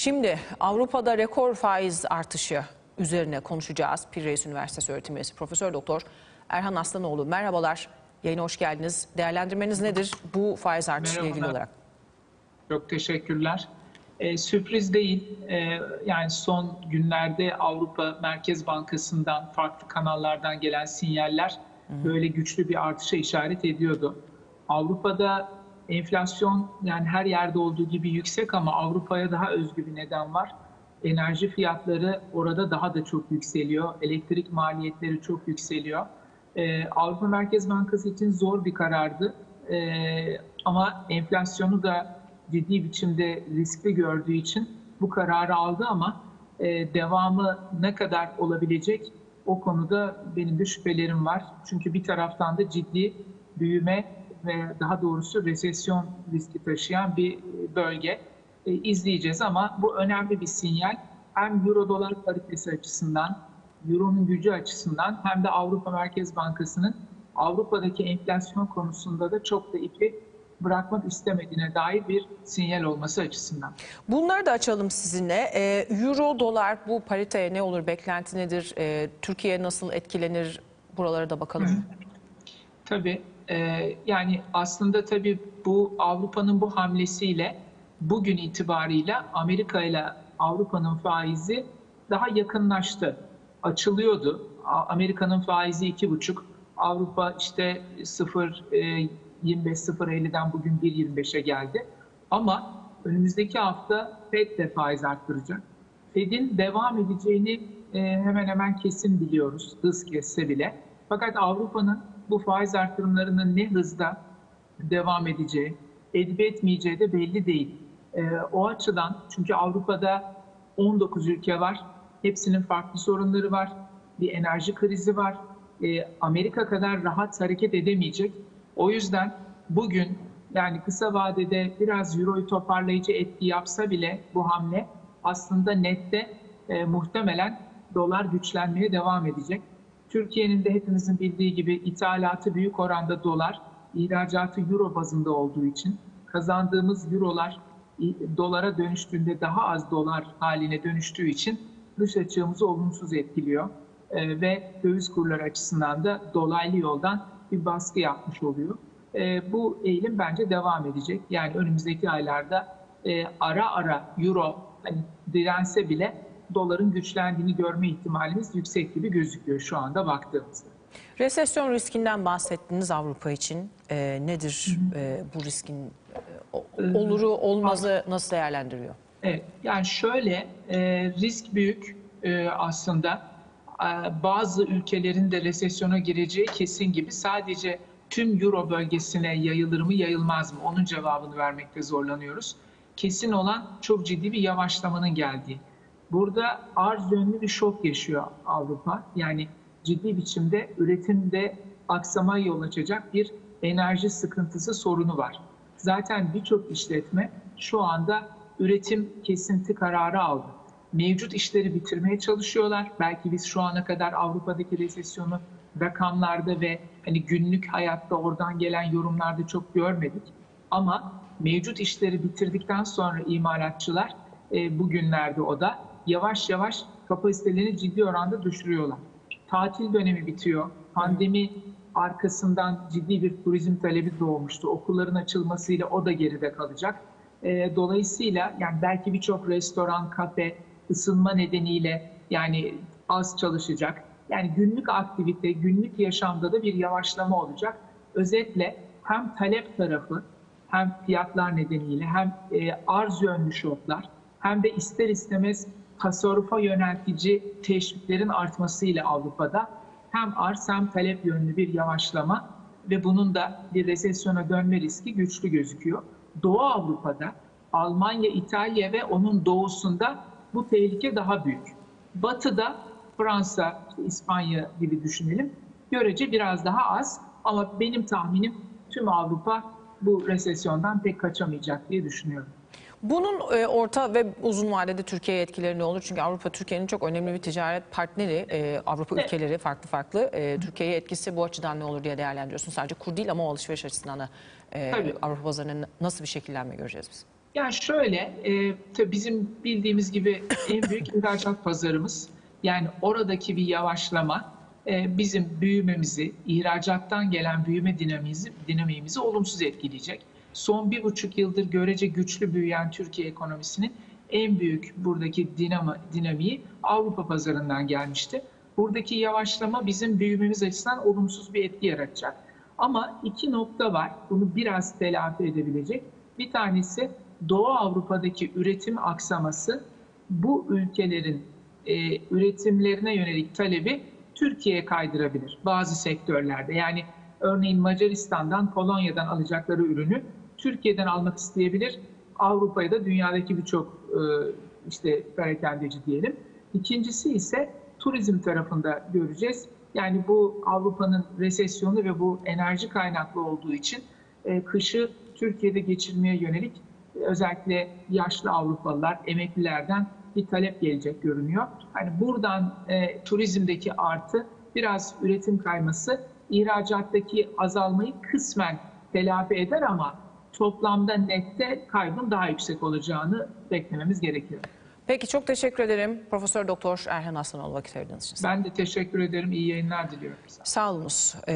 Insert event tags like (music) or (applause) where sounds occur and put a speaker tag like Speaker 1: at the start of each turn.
Speaker 1: Şimdi Avrupa'da rekor faiz artışı üzerine konuşacağız. Pir Üniversitesi öğretim üyesi Profesör Doktor Erhan Aslanoğlu. Merhabalar. Yayına hoş geldiniz. Değerlendirmeniz nedir bu faiz artışıyla ilgili olarak?
Speaker 2: Çok teşekkürler. Ee, sürpriz değil. Ee, yani son günlerde Avrupa Merkez Bankası'ndan farklı kanallardan gelen sinyaller böyle güçlü bir artışa işaret ediyordu. Avrupa'da enflasyon yani her yerde olduğu gibi yüksek ama Avrupa'ya daha özgü bir neden var. Enerji fiyatları orada daha da çok yükseliyor. Elektrik maliyetleri çok yükseliyor. Ee, Avrupa Merkez Bankası için zor bir karardı. Ee, ama enflasyonu da ciddi biçimde riskli gördüğü için bu kararı aldı ama e, devamı ne kadar olabilecek o konuda benim de şüphelerim var. Çünkü bir taraftan da ciddi büyüme ve daha doğrusu resesyon riski taşıyan bir bölge e, izleyeceğiz ama bu önemli bir sinyal. Hem euro dolar paritesi açısından, euronun gücü açısından hem de Avrupa Merkez Bankası'nın Avrupa'daki enflasyon konusunda da çok da ipi bırakmak istemediğine dair bir sinyal olması açısından.
Speaker 1: Bunları da açalım sizinle. Ee, Euro, dolar bu pariteye ne olur? Beklenti nedir? Ee, Türkiye nasıl etkilenir? Buralara da bakalım.
Speaker 2: Tabii e, yani aslında tabii bu Avrupa'nın bu hamlesiyle bugün itibarıyla Amerika ile Avrupa'nın faizi daha yakınlaştı. Açılıyordu. Amerika'nın faizi iki buçuk. Avrupa işte 0 e, 25 0.50'den bugün 1.25'e geldi. Ama önümüzdeki hafta Fed de faiz arttıracak. Fed'in devam edeceğini e, hemen hemen kesin biliyoruz hız kesse bile. Fakat Avrupa'nın bu faiz artırımlarının ne hızda devam edeceği, edip etmeyeceği de belli değil. E, o açıdan çünkü Avrupa'da 19 ülke var. Hepsinin farklı sorunları var. Bir enerji krizi var. E, Amerika kadar rahat hareket edemeyecek. O yüzden bugün yani kısa vadede biraz euroyu toparlayıcı etki yapsa bile bu hamle aslında nette e, muhtemelen dolar güçlenmeye devam edecek. Türkiye'nin de hepimizin bildiği gibi ithalatı büyük oranda dolar, ihracatı euro bazında olduğu için kazandığımız eurolar i- dolara dönüştüğünde daha az dolar haline dönüştüğü için dış açığımızı olumsuz etkiliyor. E, ve döviz kurları açısından da dolaylı yoldan bir baskı yapmış oluyor. E, bu eğilim bence devam edecek. Yani önümüzdeki aylarda e, ara ara euro hani dirense bile doların güçlendiğini görme ihtimalimiz yüksek gibi gözüküyor şu anda baktığımızda.
Speaker 1: Resesyon riskinden bahsettiniz Avrupa için. Ee, nedir e, bu riskin e, o- oluru olmazı nasıl değerlendiriyor?
Speaker 2: Evet, yani şöyle e, risk büyük e, aslında. E, bazı ülkelerin de resesyona gireceği kesin gibi sadece tüm Euro bölgesine yayılır mı yayılmaz mı onun cevabını vermekte zorlanıyoruz. Kesin olan çok ciddi bir yavaşlamanın geldiği. Burada arz yönlü bir şok yaşıyor Avrupa. Yani ciddi biçimde üretimde aksama yol açacak bir enerji sıkıntısı sorunu var. Zaten birçok işletme şu anda üretim kesinti kararı aldı. Mevcut işleri bitirmeye çalışıyorlar. Belki biz şu ana kadar Avrupa'daki resesyonu rakamlarda ve hani günlük hayatta oradan gelen yorumlarda çok görmedik. Ama mevcut işleri bitirdikten sonra imalatçılar e, bugünlerde o da yavaş yavaş kapasitelerini ciddi oranda düşürüyorlar. Tatil dönemi bitiyor. Pandemi arkasından ciddi bir turizm talebi doğmuştu. Okulların açılmasıyla o da geride kalacak. E, dolayısıyla yani belki birçok restoran, kafe ısınma nedeniyle yani az çalışacak. Yani günlük aktivite, günlük yaşamda da bir yavaşlama olacak. Özetle hem talep tarafı hem fiyatlar nedeniyle hem e, arz yönlü şoklar hem de ister istemez tasarrufa yöneltici teşviklerin artmasıyla Avrupa'da hem arz hem talep yönlü bir yavaşlama ve bunun da bir resesyona dönme riski güçlü gözüküyor. Doğu Avrupa'da Almanya, İtalya ve onun doğusunda bu tehlike daha büyük. Batı'da Fransa, İspanya gibi düşünelim. Görece biraz daha az ama benim tahminim tüm Avrupa bu resesyondan pek kaçamayacak diye düşünüyorum.
Speaker 1: Bunun e, orta ve uzun vadede Türkiye'ye etkileri ne olur? Çünkü Avrupa Türkiye'nin çok önemli bir ticaret partneri. E, Avrupa
Speaker 2: Evet.
Speaker 1: ülkeleri farklı farklı. E, Türkiye'ye etkisi bu açıdan ne olur diye değerlendiriyorsun. Sadece kur değil ama o alışveriş açısından da e,
Speaker 2: Tabii.
Speaker 1: Avrupa pazarının nasıl bir şekillenme göreceğiz biz?
Speaker 2: Yani şöyle, e, tabii bizim bildiğimiz gibi en büyük (laughs) ihracat pazarımız. Yani oradaki bir yavaşlama e, bizim büyümemizi, ihracattan gelen büyüme dinamiğimizi, dinamiğimizi olumsuz etkileyecek. Son bir buçuk yıldır görece güçlü büyüyen Türkiye ekonomisinin en büyük buradaki dinama, dinamiği Avrupa pazarından gelmişti. Buradaki yavaşlama bizim büyümemiz açısından olumsuz bir etki yaratacak. Ama iki nokta var. Bunu biraz telafi edebilecek. Bir tanesi Doğu Avrupa'daki üretim aksaması bu ülkelerin e, üretimlerine yönelik talebi Türkiye'ye kaydırabilir bazı sektörlerde. Yani örneğin Macaristan'dan, Polonya'dan alacakları ürünü Türkiye'den almak isteyebilir. Avrupa'ya da dünyadaki birçok e, işte perakendeci diyelim. İkincisi ise turizm tarafında göreceğiz. Yani bu Avrupa'nın resesyonu ve bu enerji kaynaklı olduğu için e, kışı Türkiye'de geçirmeye yönelik e, özellikle yaşlı Avrupalılar, emeklilerden bir talep gelecek görünüyor. Hani buradan e, turizmdeki artı biraz üretim kayması ihracattaki azalmayı kısmen telafi eder ama toplamda nette kaybın daha yüksek olacağını beklememiz gerekiyor.
Speaker 1: Peki çok teşekkür ederim Profesör Doktor Erhan Aslanoğlu vakit ayırdığınız için.
Speaker 2: Ben de teşekkür ederim. İyi yayınlar diliyorum.
Speaker 1: Sağ olunuz. Ee,